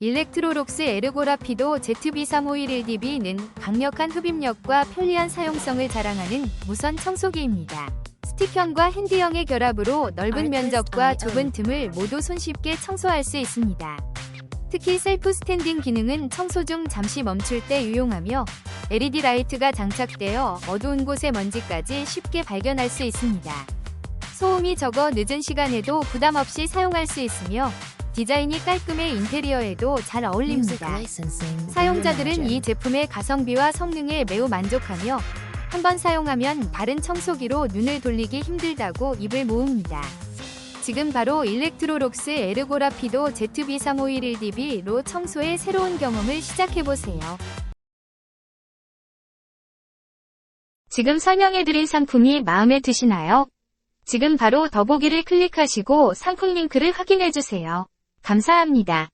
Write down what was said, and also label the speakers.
Speaker 1: 일렉트로록스 에르고라피도 ZB351LDB는 강력한 흡입력과 편리한 사용성을 자랑하는 무선 청소기입니다. 스틱형과 핸디형의 결합으로 넓은 면적과 좁은 틈을 모두 손쉽게 청소할 수 있습니다. 특히 셀프 스탠딩 기능은 청소 중 잠시 멈출 때 유용하며 LED 라이트가 장착되어 어두운 곳의 먼지까지 쉽게 발견할 수 있습니다. 소음이 적어 늦은 시간에도 부담 없이 사용할 수 있으며 디자인이 깔끔해 인테리어에도 잘 어울립니다. 사용자들은 이 제품의 가성비와 성능에 매우 만족하며 한번 사용하면 다른 청소기로 눈을 돌리기 힘들다고 입을 모읍니다. 지금 바로 일렉트로록스 에르고라피도 ZB351DB로 청소의 새로운 경험을 시작해보세요. 지금 설명해드린 상품이 마음에 드시나요? 지금 바로 더보기를 클릭하시고 상품 링크를 확인해주세요. 감사합니다.